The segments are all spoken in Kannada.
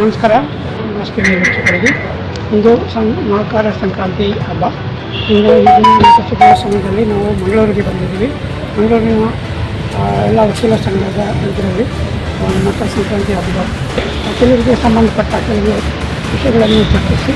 ನಮಸ್ಕಾರ. ನಮಸ್ಕಾರ ವೀಕ್ಷಕರಿಗೆ ಇಂದು ಸಂ, ಮಹಾಕಾರ ಸಂಕ್ರಾಂತಿ ಹಬ್ಬ. ಇಂದು ಶುಭ ಸಮಯದಲ್ಲಿ ನಾವು ಮಂಗಳೂರಿಗೆ ಬಂದಿದ್ದೀವಿ. ಮಂಗಳೂರಿನ ಎಲ್ಲ ವಕೀಲ ಸಂಘದ ಇದರಲ್ಲಿ ಮಕರ ಸಂಕ್ರಾಂತಿ ಹಬ್ಬ. ವಕೀಲರಿಗೆ ಸಂಬಂಧಪಟ್ಟ ಕೆಲವು ವಿಷಯಗಳನ್ನು ಚರ್ಚಿಸಿ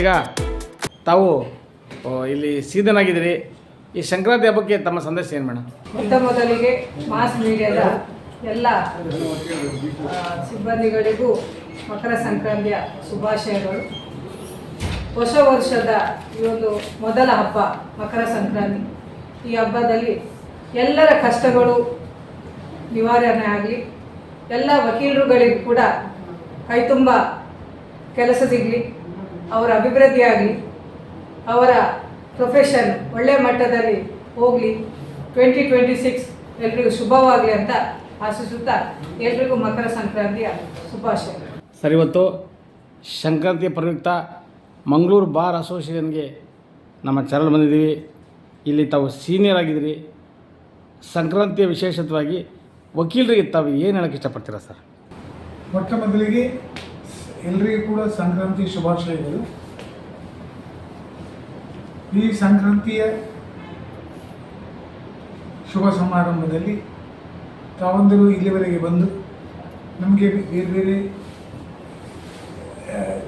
ಈಗ ತಾವು ಇಲ್ಲಿ ಸೀದನಾಗಿದ್ದೀರಿ ಈ ಸಂಕ್ರಾಂತಿ ಹಬ್ಬಕ್ಕೆ ತಮ್ಮ ಸಂದೇಶ ಏನು ಮೇಡಮ್? ಮೊದ ಮೊದಲಿಗೆ ಮಾಸ್ ಮೀಡಿಯಾದ ಎಲ್ಲ ಸಿಬ್ಬಂದಿಗಳಿಗೂ ಮಕರ ಸಂಕ್ರಾಂತಿಯ ಶುಭಾಶಯಗಳು. ಹೊಸ ವರ್ಷದ ಈ ಒಂದು ಮೊದಲ ಹಬ್ಬ ಮಕರ ಸಂಕ್ರಾಂತಿ. ಈ ಹಬ್ಬದಲ್ಲಿ ಎಲ್ಲರ ಕಷ್ಟಗಳು ನಿವಾರಣೆ ಆಗಲಿ, ಎಲ್ಲ ವಕೀಲರುಗಳಿಗೂ ಕೂಡ ಕೈತುಂಬ ಕೆಲಸ ಸಿಗಲಿ. ಅವರ ಅಭಿವೃದ್ಧಿಯಾಗಲಿ ಅವರ ಪ್ರೊಫೆಷನ್ ಒಳ್ಳೆಯ ಮಟ್ಟದಲ್ಲಿ ಹೋಗಲಿ ಟ್ವೆಂಟಿ ಟ್ವೆಂಟಿ ಸಿಕ್ಸ್ ಎಲ್ರಿಗೂ ಶುಭವಾಗಲಿ ಅಂತ ಆಶಿಸುತ್ತಾ ಎಲ್ರಿಗೂ ಮಕರ ಸಂಕ್ರಾಂತಿಯ ಶುಭಾಶಯ ಸರ್ ಇವತ್ತು ಸಂಕ್ರಾಂತಿ ಪ್ರಯುಕ್ತ ಮಂಗಳೂರು ಬಾರ್ ಅಸೋಸಿಯೇಷನ್ಗೆ ನಮ್ಮ ಚಾನಲ್ ಬಂದಿದ್ದೀವಿ. ಇಲ್ಲಿ ತಾವು ಸೀನಿಯರ್ ಆಗಿದ್ದೀರಿ. ಸಂಕ್ರಾಂತಿಯ ವಿಶೇಷವಾಗಿ ವಕೀಲರಿಗೆ ತಾವು ಏನು ಹೇಳೋಕ್ಕೆ ಇಷ್ಟಪಡ್ತೀರಾ ಸರ್? ಮೊಟ್ಟ ಮೊದಲಿಗೆ ಎಲ್ಲರಿಗೂ ಕೂಡ ಸಂಕ್ರಾಂತಿ ಶುಭಾಶಯಗಳು. ಈ ಸಂಕ್ರಾಂತಿಯ ಶುಭ ಸಮಾರಂಭದಲ್ಲಿ ತಾವಂದರು ಇಲ್ಲಿವರೆಗೆ ಬಂದು ನಮಗೆ ಬೇರೆ ಬೇರೆ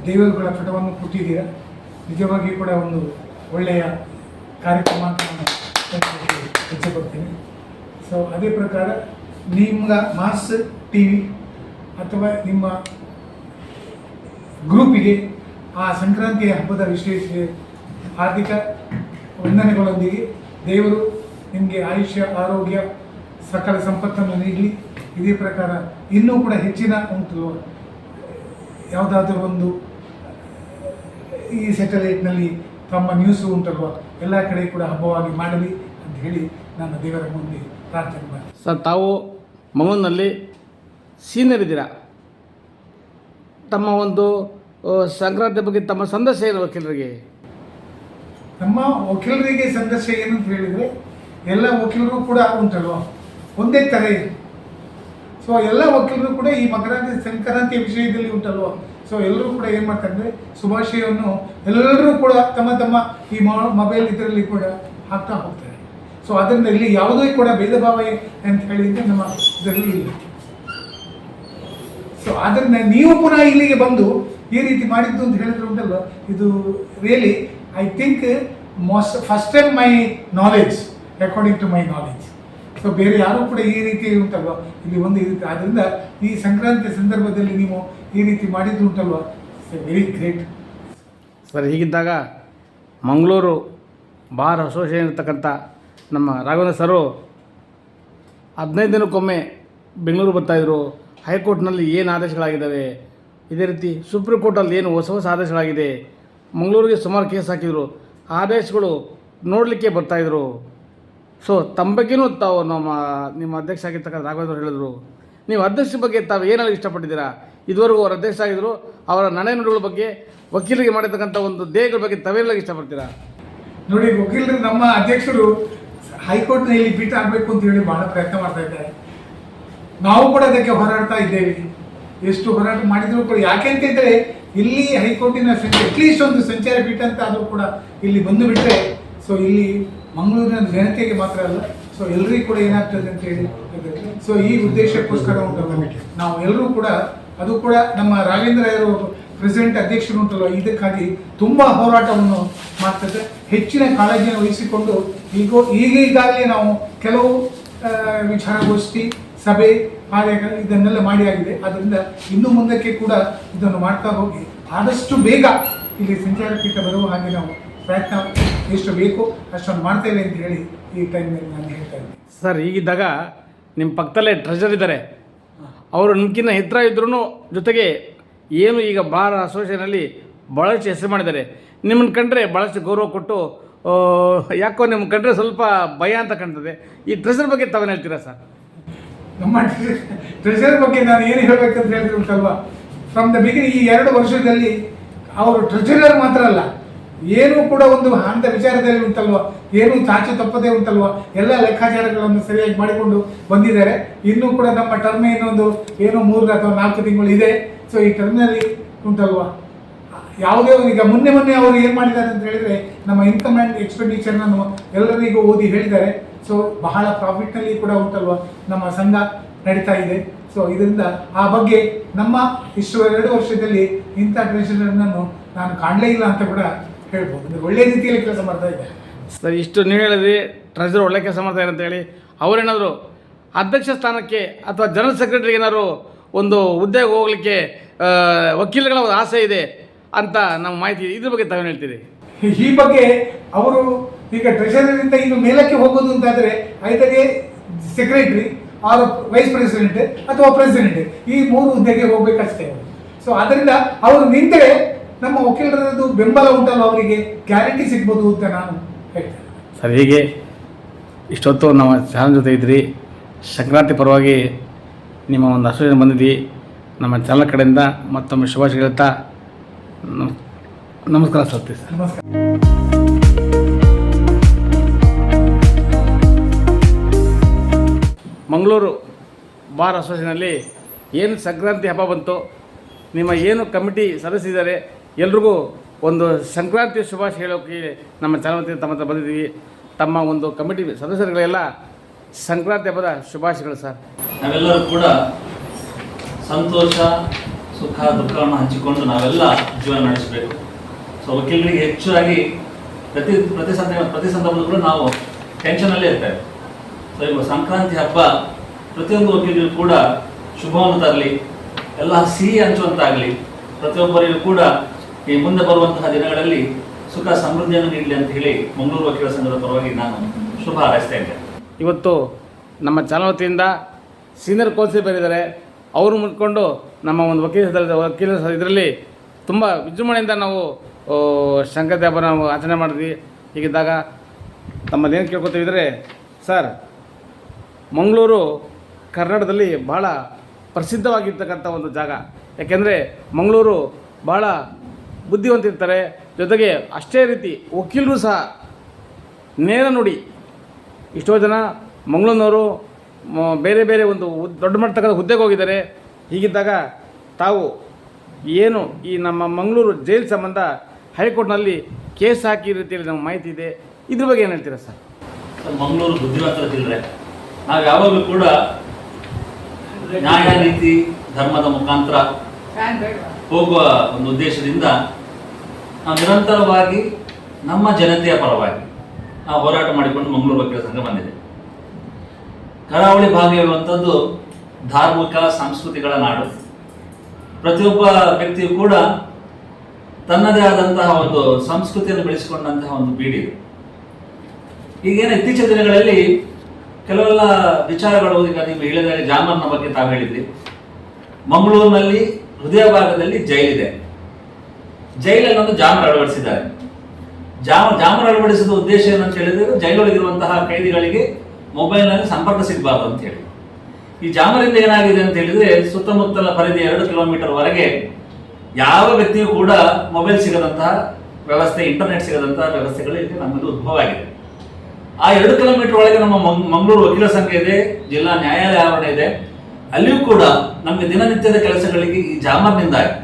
ದೇವರುಗಳ ಪಟವನ್ನು ಕೊಟ್ಟಿದ್ದೀರಾ ನಿಜವಾಗಿ ಕೂಡ ಒಂದು ಒಳ್ಳೆಯ ಕಾರ್ಯಕ್ರಮ ಅಂತ ನಾನು ಇಚ್ಛೆಪಡ್ತೀನಿ. ಸೊ ಅದೇ ಪ್ರಕಾರ ನಿಮ್ಮ ಮಾಸ್ ಟಿ ವಿ ಅಥವಾ ನಿಮ್ಮ ಗ್ರೂಪಿಗೆ ಆ ಸಂಕ್ರಾಂತಿ ಹಬ್ಬದ ವಿಶೇಷ ಹಾರ್ದಿಕ ವಂದನೆಗಳೊಂದಿಗೆ ದೇವರು ನಿಮಗೆ ಆಯುಷ್ಯ, ಆರೋಗ್ಯ, ಸಕಲ ಸಂಪತ್ತನ್ನು ನೀಡಲಿ. ಇದೇ ಪ್ರಕಾರ ಇನ್ನೂ ಕೂಡ ಹೆಚ್ಚಿನ ಉಂಟು. ಯಾವುದಾದ್ರೂ ಒಂದು, ಈ ಸ್ಯಾಟಲೈಟ್ನಲ್ಲಿ ತಮ್ಮ ನ್ಯೂಸು ಉಂಟಲ್ವ? ಎಲ್ಲ ಕಡೆ ಕೂಡ ಹಬ್ಬವಾಗಿ ಮಾಡಲಿ ಅಂತ ಹೇಳಿ ನಾನು ದೇವರ ಮುಂದೆ ಪ್ರಾರ್ಥನೆ ಮಾಡಿ ಸರ್, ತಾವು ಮಂಗಳೂರಿನಲ್ಲಿ ಸೀನಿಯರ್ ಇದ್ದೀರಾ? ತಮ್ಮ ಒಂದು ಸಂಕ್ರಾಂತಿ ಬಗ್ಗೆ ತಮ್ಮ ಸಂದೇಶ ಏನು ವಕೀಲರಿಗೆ? ನಮ್ಮ ವಕೀಲರಿಗೆ ಸಂದೇಶ ಅಂತ ಹೇಳಿದರೆ, ಎಲ್ಲ ವಕೀಲರು ಕೂಡ ಉಂಟಲ್ವ? ಒಂದೇ ಥರ ಸೊ ಎಲ್ಲ ವಕೀಲರು ಕೂಡ ಈ ಮಕರಾಂತಿ ಸಂಕ್ರಾಂತಿ ವಿಷಯದಲ್ಲಿ ಉಂಟಲ್ವ? ಸೊ ಎಲ್ಲರೂ ಕೂಡ ಏನು ಮಾಡ್ತಾರೆ ಶುಭಾಶಯವನ್ನು ಎಲ್ಲರೂ ಕೂಡ ತಮ್ಮ ತಮ್ಮ ಈ ಮೊಬೈಲ್ ಇದರಲ್ಲಿ ಕೂಡ ಹಾಕ್ತಾ ಹೋಗ್ತಾರೆ. ಸೊ ಅದರಿಂದ ಇಲ್ಲಿ ಯಾವುದೇ ಕೂಡ ಭೇದ ಭಾವ ಅಂತ ಹೇಳಿದ್ರೆ ನಮ್ಮ ಇದರಲ್ಲಿ ಸೊ ಅದನ್ನ ನೀವು ಪುನಃ ಇಲ್ಲಿಗೆ ಬಂದು ಈ ರೀತಿ ಮಾಡಿದ್ದು ಅಂತ ಹೇಳಿದ್ರು ಉಂಟಲ್ಲ ಇದು really I think most first time my knowledge according to my knowledge so ಬೇರೆ ಯಾರೂ ಕೂಡ ಈ ರೀತಿ ಉಂಟಲ್ವ? ಇಲ್ಲಿ ಒಂದು ಇರುತ್ತೆ ಆದ್ದರಿಂದ ಈ ಸಂಕ್ರಾಂತಿ ಸಂದರ್ಭದಲ್ಲಿ ನೀವು ಈ ರೀತಿ ಮಾಡಿದ್ದು ಉಂಟಲ್ವ? ಇಟ್ಸ್ ವೆರಿ ಗ್ರೇಟ್ ಸರ್, ಹೀಗಿದ್ದಾಗ ಮಂಗಳೂರು ಬಾರ್ ಅಸೋಸಿಯೇಷನ್ ಇರ್ತಕ್ಕಂಥ ನಮ್ಮ ರಾಘವೇಂದ್ರ ಸರು ಹದಿನೈದು ದಿನಕ್ಕೊಮ್ಮೆ ಬೆಂಗಳೂರು ಬರ್ತಾಯಿದ್ರು ಹೈಕೋರ್ಟ್ನಲ್ಲಿ ಏನು ಆದೇಶಗಳಾಗಿದ್ದಾವೆ? ಇದೇ ರೀತಿ ಸುಪ್ರೀಂ ಕೋರ್ಟಲ್ಲಿ ಏನು ಹೊಸ ಹೊಸ ಆದೇಶಗಳಾಗಿದೆ? ಮಂಗಳೂರಿಗೆ ಸುಮಾರು ಕೇಸ್ ಹಾಕಿದರು. ಆದೇಶಗಳು ನೋಡಲಿಕ್ಕೆ ಬರ್ತಾಯಿದ್ರು ಸೊ ತಮ್ಮ ಬಗ್ಗೆನೂ ತಾವು ನಮ್ಮ, ನಿಮ್ಮ ಅಧ್ಯಕ್ಷ ಆಗಿರ್ತಕ್ಕಂಥ ರಾಘವೇಂದ್ರ ಹೇಳಿದರು. ನೀವು ಅಧ್ಯಕ್ಷರ ಬಗ್ಗೆ ತಾವು ಏನೆಲ್ಲ ಇಷ್ಟಪಟ್ಟಿದ್ದೀರಾ? ಇದುವರೆಗೂ ಅವರ ಅಧ್ಯಕ್ಷ ಆಗಿದ್ದರು ಅವರ ನಡೆನುಡಿಗಳ ಬಗ್ಗೆ ವಕೀಲರಿಗೆ ಮಾಡಿರ್ತಕ್ಕಂಥ ಒಂದು ದೇಹಗಳ ಬಗ್ಗೆ ತಾವೇನೆಲ್ಲ ಇಷ್ಟಪಡ್ತೀರಾ? ನೋಡಿ, ವಕೀಲರು ನಮ್ಮ ಅಧ್ಯಕ್ಷರು ಹೈಕೋರ್ಟ್ನಲ್ಲಿ ಪೀಠ ಆಗಬೇಕು ಅಂತ ಹೇಳಿ ಬಹಳ ಪ್ರಯತ್ನ ಮಾಡ್ತಾ ಇದ್ದಾರೆ. ನಾವು ಕೂಡ ಅದಕ್ಕೆ ಹೋರಾಡ್ತಾ ಇದ್ದೇವೆ. ಎಷ್ಟು ಹೋರಾಟ ಮಾಡಿದ್ರು ಕೂಡ ಯಾಕೆ ಇದ್ರೆ, ಇಲ್ಲಿ ಹೈಕೋರ್ಟಿನ ಅಟ್ಲೀಸ್ಟ್ ಒಂದು ಸಂಚಾರ ಪೀಠ ಅಂತ ಆದರೂ ಕೂಡ ಇಲ್ಲಿ ಬಂದು ಬಿಟ್ಟರೆ ಸೊ ಇಲ್ಲಿ ಮಂಗಳೂರಿನ ಜನತೆಗೆ ಮಾತ್ರ ಅಲ್ಲ ಸೊ ಎಲ್ಲರಿಗೂ ಕೂಡ ಏನಾಗ್ತದೆ ಅಂತ ಹೇಳಿ ಸೊ ಈ ಉದ್ದೇಶಕ್ಕೋಸ್ಕರ ಉಂಟಲ್ಲ ನಾವು ಎಲ್ಲರೂ ಕೂಡ, ಅದು ಕೂಡ ನಮ್ಮ ರಾಘೇಂದ್ರ ಅವರು ಪ್ರೆಸಿಡೆಂಟ್ ಅಧ್ಯಕ್ಷರು ಉಂಟಲ್ಲ ಇದಕ್ಕಾಗಿ ತುಂಬಾ ಹೋರಾಟವನ್ನು ಮಾಡ್ತದೆ. ಹೆಚ್ಚಿನ ಕಾಳಜಿಯನ್ನು ವಹಿಸಿಕೊಂಡು, ಈಗ, ಈಗೀಗಾಗಲೇ ನಾವು ಕೆಲವು ವಿಚಾರಗೋಷ್ಠಿ ಸಭೆ ಕಾರ್ಯಗಳು ಇದನ್ನೆಲ್ಲ ಮಾಡಿ ಆಗಿದೆ. ಆದ್ದರಿಂದ ಇನ್ನು ಮುಂದಕ್ಕೆ ಕೂಡ ಇದನ್ನು ಮಾಡ್ತಾ ಹೋಗಿ. ಆದಷ್ಟು ಬೇಗ ಇಲ್ಲಿ ಸಂಚಾರ ಪೀಠ ಬರುವ ಹಾಗೆ ನಾವು ಪ್ರಯತ್ನ ಎಷ್ಟು ಬೇಕು ಅಷ್ಟೊಂದು ಮಾಡ್ತೇವೆ ಅಂತ ಹೇಳಿ ಈ ಟೈಮ್ನಲ್ಲಿ ನಾನು ಹೇಳ್ತಾ ಇದ್ದೀನಿ. ಸರ್, ಈಗಿದ್ದಾಗ ನಿಮ್ಮ ಪಕ್ಕದಲ್ಲೇ ಟ್ರೆಜರ್ ಇದ್ದಾರೆ. ಅವರು ನಿಮ್ಗಿನ್ನ ಎತ್ತರ ಇದ್ರೂ ಜೊತೆಗೆ ಏನು ಈಗ ಬಾರ್ ಅಸೋಸಿಯೇಷನಲ್ಲಿ ಭಾಳಷ್ಟು ಹೆಸರು ಮಾಡಿದ್ದಾರೆ. ನಿಮ್ಮನ್ನು ಕಂಡ್ರೆ ಭಾಳಷ್ಟು ಗೌರವ ಕೊಟ್ಟು ಯಾಕೋ ನಿಮ್ಮ ಕಂಡ್ರೆ ಸ್ವಲ್ಪ ಭಯ ಅಂತ ಕಾಣ್ತದೆ. ಈ ಟ್ರೆಜರ್ ಬಗ್ಗೆ ತಾವೇನು ಹೇಳ್ತೀರಾ ಸರ್? ನಮ್ಮ ಟ್ರೆಷರ್ ಬಗ್ಗೆ ನಾನು ಏನು ಹೇಳಬೇಕಂತ ಹೇಳಿದ್ರೆ ಉಂಟಲ್ವ ಫ್ರಮ್ ದ ಬಿಗಿನಿಂಗ್ ಈ ಎರಡು ವರ್ಷದಲ್ಲಿ ಅವರು ಟ್ರೆಷರರ್ ಮಾತ್ರ ಅಲ್ಲ, ಏನೂ ಕೂಡ ಒಂದು ಹಂತ ವಿಚಾರದಲ್ಲಿ ಉಂಟಲ್ವ, ಏನು ಚಾಚು ತಪ್ಪದೆ ಉಂಟಲ್ವ, ಎಲ್ಲ ಲೆಕ್ಕಾಚಾರಗಳನ್ನು ಸರಿಯಾಗಿ ಮಾಡಿಕೊಂಡು ಬಂದಿದ್ದಾರೆ. ಇನ್ನೂ ಕೂಡ ನಮ್ಮ ಟರ್ಮ್ ಇನ್ನೊಂದು ಏನೋ ಮೂರು ಅಥವಾ ನಾಲ್ಕು ತಿಂಗಳು ಇದೆ. ಸೊ ಈ ಟರ್ಮ್ನಲ್ಲಿ ಉಂಟಲ್ವ. ಯಾವುದೇ ಈಗ ಮೊನ್ನೆ ಮೊನ್ನೆ ಅವರು ಏನು ಮಾಡಿದ್ದಾರೆ ಅಂತ ಹೇಳಿದರೆ ನಮ್ಮ ಇನ್ಕಮ್ ಆ್ಯಂಡ್ ಎಕ್ಸ್ಪೆಂಡಿಚರ್ನನ್ನು ಎಲ್ಲರಿಗೂ ಓದಿ ಹೇಳಿದ್ದಾರೆ. ಸೊ ಬಹಳ ಪ್ರಾಫಿಟ್ನಲ್ಲಿ ಕೂಡ ಉಂಟಲ್ವ? ನಮ್ಮ ಸಂಘ ನಡೀತಾ ಇದೆ. ಸೊ ಇದರಿಂದ ಆ ಬಗ್ಗೆ ನಮ್ಮ ಇಷ್ಟು ಎರಡು ವರ್ಷದಲ್ಲಿ ಇಂಥ ಟ್ರೆಷರನ್ನು ನಾನು ಕಾಣಲೇ ಇಲ್ಲ ಅಂತ ಕೂಡ ಹೇಳ್ಬೋದು. ಅಂದ್ರೆ ಒಳ್ಳೆ ರೀತಿಯಲ್ಲಿ ಕೆಲಸ ಮಾಡ್ತಾ ಇದೆ ಸರ್ ಇಷ್ಟು ನೀವು ಹೇಳಿದ್ರಿ ಟ್ರೆಜರ್ ಒಳ್ಳೆ ಕೆಲಸ ಮಾಡ್ತಾರೆ ಅಂತ ಹೇಳಿ. ಅವರೇನಾದರೂ ಅಧ್ಯಕ್ಷ ಸ್ಥಾನಕ್ಕೆ ಅಥವಾ ಜನರಲ್ ಸೆಕ್ರೆಟರಿಗೆ ಏನಾದರೂ ಒಂದು ಹುದ್ದೆಗೆ ಹೋಗಲಿಕ್ಕೆ ವಕೀಲಗಳ ಒಂದು ಆಸೆ ಇದೆ ಅಂತ ನಮ್ಮ ಮಾಹಿತಿ ಇದ್ರ ಬಗ್ಗೆ ತಾವೇನು ಹೇಳ್ತೀರಿ? ಈ ಬಗ್ಗೆ ಅವರು ಈಗ ಟ್ರೆಷರರಿಂದ ಇನ್ನು ಮೇಲಕ್ಕೆ ಹೋಗೋದು ಆದರೆ ಐದನೇ ಸೆಕ್ರೆಟರಿ ಆರ್ ವೈಸ್ ಪ್ರೆಸಿಡೆಂಟ್ ಅಥವಾ ಪ್ರೆಸಿಡೆಂಟ್ ಈ ಮೂರು ಹುದ್ದೆಗೆ ಹೋಗ್ಬೇಕಷ್ಟೇ. ಸೊ ಅದರಿಂದ ಅವರು ನಿಂತರೆ ನಮ್ಮ ವಕೀಲರದ್ದು ಬೆಂಬಲ ಉಂಟಲ್ಲ ಅವರಿಗೆ? ಗ್ಯಾರಂಟಿ ಸಿಗ್ಬೋದು ಅಂತ ನಾನು ಹೇಳ್ತೇನೆ. ಸರ್ ಹೀಗೆ ಇಷ್ಟೊತ್ತು ನಮ್ಮ ಚಾನಲ್ ಜೊತೆ ಇದ್ರಿ. ಸಂಕ್ರಾಂತಿ ಪರವಾಗಿ ನಿಮ್ಮ ಒಂದು ಅಸೋಸಿಯೇಷನ್ ಬಂದಿದ್ವಿ ನಮ್ಮ ಚಾನಲ್ ಕಡೆಯಿಂದ ಮತ್ತೊಮ್ಮೆ ಶುಭಾಶಯ ಹೇಳ್ತಾ ನಮ್- ನಮಸ್ಕಾರ ಸರ್. ನಮಸ್ಕಾರ. ಮಂಗಳೂರು ಬಾರ್ ಅಸೋಸಿಯೇಷನಲ್ಲಿ ಏನು ಸಂಕ್ರಾಂತಿ ಹಬ್ಬ ಬಂತು, ನಿಮ್ಮ ಏನು ಕಮಿಟಿ ಸದಸ್ಯರಿದ್ದಾರೆ, ಎಲ್ರಿಗೂ ಒಂದು ಸಂಕ್ರಾಂತಿ ಶುಭಾಶಯ ಹೇಳೋಕ್ಕೆ ನಮ್ಮ ಚಾನಲ್ ತಮ್ಮ ಹತ್ರ ಬಂದಿದ್ದೀವಿ. ತಮ್ಮ ಒಂದು ಕಮಿಟಿ ಸದಸ್ಯರುಗಳೆಲ್ಲ ಸಂಕ್ರಾಂತಿ ಹಬ್ಬದ ಶುಭಾಶಯಗಳು ಸರ್. ನಾವೆಲ್ಲರೂ ಕೂಡ ಸಂತೋಷ, ಸುಖ ದುಃಖವನ್ನು ಹಂಚಿಕೊಂಡು ನಾವೆಲ್ಲ ಜೀವನ ನಡೆಸಬೇಕು. ಸೊ ವಕೀಲರಿಗೆ ಹೆಚ್ಚಾಗಿ ಪ್ರತಿ ಪ್ರತಿ ಸಂದರ್ಭ ಪ್ರತಿ ಸಂದರ್ಭದಲ್ಲೂ ನಾವು ಟೆನ್ಷನಲ್ಲೇ ಇರ್ತೇವೆ. ಸಂಕ್ರಾಂತಿ ಹಬ್ಬ ಪ್ರತಿಯೊಂದು ಕೂಡ ಶುಭವನ್ನು ತರಲಿ ಎಲ್ಲ ಸಿಹಿ ಹಂಚುವಂತಾಗಲಿ. ಪ್ರತಿಯೊಬ್ಬರಿಗೂ ಕೂಡ ಈ ಮುಂದೆ ಬರುವಂತಹ ದಿನಗಳಲ್ಲಿ ಸುಖ ಸಮೃದ್ಧಿಯನ್ನು ನೀಡಲಿ ಅಂತ ಹೇಳಿ ಮಂಗಳೂರು ವಕೀಲ ಸಂಘದ ಪರವಾಗಿ ನಾನು ಶುಭ ಹಾರೈಸ್ತಾ ಇವತ್ತು ನಮ್ಮ ಚಾನಲ್ ವತಿಯಿಂದ ಸೀನಿಯರ್ ಕೌನ್ಸಿಲ್ ಬಂದಿದ್ದಾರೆ. ಅವರು ಮುಟ್ಕೊಂಡು ನಮ್ಮ ಒಂದು ವಕೀಲ ವಕೀಲ ಇದರಲ್ಲಿ ತುಂಬ ವಿಜೃಂಭಣೆಯಿಂದ ನಾವು ಶಂಕರ ಸಂಕ್ರಾಂತಿ ಹಬ್ಬ ನಾವು ಆಚರಣೆ ಮಾಡಿದ್ವಿ. ಹೀಗಿದ್ದಾಗ ತಮ್ಮದೇನು ಕೇಳ್ಕೊತೀವಿದ್ರೆ ಸರ್ ಮಂಗಳೂರು ಕರ್ನಾಟಕದಲ್ಲಿ ಭಾಳ ಪ್ರಸಿದ್ಧವಾಗಿರ್ತಕ್ಕಂಥ ಒಂದು ಜಾಗ. ಯಾಕೆಂದರೆ ಮಂಗಳೂರು ಭಾಳ ಬುದ್ಧಿವಂತಿರ್ತಾರೆ. ಜೊತೆಗೆ ಅಷ್ಟೇ ರೀತಿ ವಕೀಲರು ಸಹ ನೇರ ನುಡಿ ಎಷ್ಟೋ ಜನ ಮಂಗಳೂರಿನವರು ಬೇರೆ ಬೇರೆ ಒಂದು ದೊಡ್ಡ ಮಟ್ಟದ ಹುದ್ದೆಗೆ ಹೋಗಿದ್ದಾರೆ. ಹೀಗಿದ್ದಾಗ ತಾವು ಏನು ಈ ನಮ್ಮ ಮಂಗಳೂರು ಜೈಲ್ ಸಂಬಂಧ ಹೈಕೋರ್ಟ್ನಲ್ಲಿ ಕೇಸ್ ಹಾಕಿ ರೀತಿಯಲ್ಲಿ ನಮ್ಗೆ ಮಾಹಿತಿ ಇದೆ. ಇದ್ರ ಬಗ್ಗೆ ಏನು ಹೇಳ್ತೀರಾ ಸರ್? ಸರ್, ಮಂಗಳೂರು ಬುದ್ಧಿವಂತರ ಜಿಲ್ಲೆ ನಾವು ಯಾವಾಗಲೂ ಕೂಡ ನ್ಯಾಯ ನೀತಿ ಧರ್ಮದ ಮುಖಾಂತರ ಹೋಗುವ ಒಂದು ಉದ್ದೇಶದಿಂದ ನಾವು ನಿರಂತರವಾಗಿ ನಮ್ಮ ಜನತೆಯ ಪರವಾಗಿ ನಾವು ಹೋರಾಟ ಮಾಡಿಕೊಂಡು ಮಂಗಳೂರು ವಕೀಲ ಸಂಘ ಬಂದಿದೆ. ಕರಾವಳಿ ಭಾಗ ಇರುವಂಥದ್ದು ಧಾರ್ಮಿಕ ಸಂಸ್ಕೃತಿಗಳ ನಾಡು. ಪ್ರತಿಯೊಬ್ಬ ವ್ಯಕ್ತಿಯು ಕೂಡ ತನ್ನದೇ ಆದಂತಹ ಒಂದು ಸಂಸ್ಕೃತಿಯನ್ನು ಬೆಳೆಸಿಕೊಂಡಂತಹ ಒಂದು ಬೀಡಿದೆ. ಈಗೇನು ಇತ್ತೀಚಿನ ದಿನಗಳಲ್ಲಿ ಕೆಲವೆಲ್ಲ ವಿಚಾರಗಳು ಈಗ ನೀವು ಹೇಳಿದಾಗ ಜಾಮರ್ನ ಬಗ್ಗೆ ತಾವು ಹೇಳಿದ್ರಿ. ಮಂಗಳೂರಿನಲ್ಲಿ ಹೃದಯ ಭಾಗದಲ್ಲಿ ಜೈಲಿದೆ ಜೈಲಲ್ಲಿ ಒಂದು ಜಾಮರ್ ಅಳವಡಿಸಿದ್ದಾರೆ. ಜಾಮ, ಜಾಮರ್ ಅಳವಡಿಸಿದ ಉದ್ದೇಶ ಏನಂತ ಹೇಳಿದ್ರೆ ಜೈಲೊಳಗಿರುವಂತಹ ಕೈದಿಗಳಿಗೆ ಮೊಬೈಲ್ನಲ್ಲಿ ಸಂಪರ್ಕ ಸಿಗಬಾರ್ದು ಅಂತ ಹೇಳಿ. ಈ ಜಾಮರಿಂದ ಏನಾಗಿದೆ ಅಂತ ಹೇಳಿದ್ರೆ ಸುತ್ತಮುತ್ತಲ ಪರಿಧಿ ಎರಡು ಕಿಲೋಮೀಟರ್ ವರೆಗೆ ಯಾವ ವ್ಯಕ್ತಿಯೂ ಕೂಡ ಮೊಬೈಲ್ ಸಿಗದಂತಹ ವ್ಯವಸ್ಥೆ ಇಂಟರ್ನೆಟ್ ಸಿಗದಂತಹ ವ್ಯವಸ್ಥೆಗಳು ಇಲ್ಲಿ ನಮ್ಮಲ್ಲಿ ಉದ್ಭವ ಆಗಿದೆ. ಆ ಎರಡು ಕಿಲೋಮೀಟರ್ ಒಳಗೆ ನಮ್ಮ ಮಂಗಳೂರು ವಕೀಲ ಸಂಘ ಇದೆ, ಜಿಲ್ಲಾ ನ್ಯಾಯಾಲಯ ಆವರಣ ಇದೆ. ಅಲ್ಲಿಯೂ ಕೂಡ ನಮಗೆ ದಿನನಿತ್ಯದ ಕೆಲಸಗಳಿಗೆ ಈ ಜಾಮರ್ನಿಂದಾಗಿ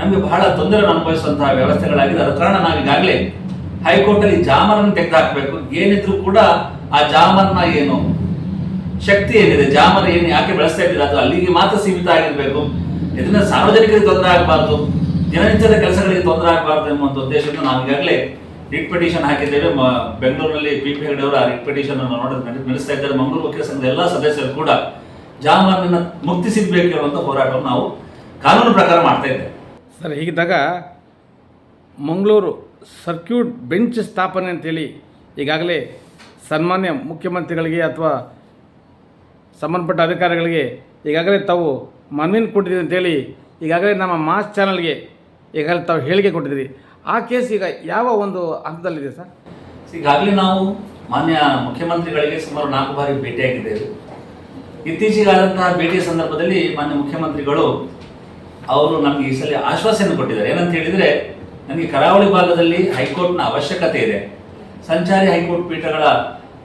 ನಮಗೆ ಬಹಳ ತೊಂದರೆ ಅನುಭವಿಸುವಂತಹ ವ್ಯವಸ್ಥೆಗಳಾಗಿದೆ. ಅದರ ಕಾರಣ ನಾವೀಗಾಗಲೇ ಹೈಕೋರ್ಟಲ್ಲಿ ಜಾಮರನ್ನು ತೆಗೆದುಹಾಕಬೇಕು ಏನಿದ್ರು ಕೂಡ ಆ ಜಾಮರ್ನ ಏನು ಶಕ್ತಿ ಏನಿದೆ, ಜಾಮರ್ ಏನು ಯಾಕೆ ಬೆಳೆಸ್ತಾ ಇದ್ದೀರಾ, ಅದು ಅಲ್ಲಿಗೆ ಮಾತ್ರ ಸೀಮಿತ ಆಗಿರಬೇಕು. ಇದರಿಂದ ಸಾರ್ವಜನಿಕರಿಗೆ ತೊಂದರೆ ಆಗಬಾರ್ದು. ದಿನನಿತ್ಯದ ಕೆಲಸಗಳಿಗೆ ತೊಂದರೆ ಆಗಬಾರ್ದು ಎಂಬ ಉದ್ದೇಶದಿಂದ ನಾವು ಈಗಾಗಲೇ ರಿಟ್ ಪಿಟಿಷನ್ ಹಾಕಿದ್ದೇವೆ. ಬೆಂಗಳೂರಿನಲ್ಲಿ ಪಿ ಪಿ ಹೆಗಡೆ ಆ ರಿಟ್ ಪಿಟಿಷನ್ ಅನ್ನು ಇದ್ದಾರೆ. ಮಂಗಳೂರು ವಕೀಲ ಸಂಘದ ಎಲ್ಲ ಸದಸ್ಯರು ಕೂಡ ಜಾಮರ್ನಿಂದ ಮುಕ್ತಿ ಸಿಗಬೇಕು ಹೇಳುವಂಥ ಹೋರಾಟವನ್ನು ನಾವು ಕಾನೂನು ಪ್ರಕಾರ ಮಾಡ್ತಾ ಇದ್ದೇವೆ. ಸರ್, ಹೀಗಿದ್ದಾಗ ಮಂಗಳೂರು ಸರ್ಕ್ಯೂಟ್ ಬೆಂಚ್ ಸ್ಥಾಪನೆ ಅಂತೇಳಿ ಈಗಾಗಲೇ ಸನ್ಮಾನ್ಯ ಮುಖ್ಯಮಂತ್ರಿಗಳಿಗೆ ಅಥವಾ ಸಂಬಂಧಪಟ್ಟ ಅಧಿಕಾರಿಗಳಿಗೆ ಈಗಾಗಲೇ ತಾವು ಮನವಿನ ಕೊಟ್ಟಿದ್ದೀರಿ ಅಂತೇಳಿ ಈಗಾಗಲೇ ನಮ್ಮ ಮಾಸ್ ಚಾನಲ್ಗೆ ಈಗಾಗಲೇ ತಾವು ಹೇಳಿಕೆ ಕೊಟ್ಟಿದ್ದೀರಿ. ಆ ಕೇಸ್ ಈಗ ಯಾವ ಒಂದು ಹಂತದಲ್ಲಿದೆ ಸರ್? ಈಗಾಗಲೇ ನಾವು ಮಾನ್ಯ ಮುಖ್ಯಮಂತ್ರಿಗಳಿಗೆ ಸುಮಾರು ನಾಲ್ಕು ಬಾರಿ ಭೇಟಿಯಾಗಿದ್ದೇವೆ. ಇತ್ತೀಚೆಗಾದಂತಹ ಭೇಟಿಯ ಸಂದರ್ಭದಲ್ಲಿ ಮಾನ್ಯ ಮುಖ್ಯಮಂತ್ರಿಗಳು ಅವರು ನಮಗೆ ಈ ಸಲ ಆಶ್ವಾಸನೆ ಕೊಟ್ಟಿದ್ದಾರೆ. ಏನಂತ ಹೇಳಿದ್ರೆ ನನಗೆ ಕರಾವಳಿ ಭಾಗದಲ್ಲಿ ಹೈಕೋರ್ಟ್ನ ಅವಶ್ಯಕತೆ ಇದೆ. ಸಂಚಾರಿ ಹೈಕೋರ್ಟ್ ಪೀಠಗಳ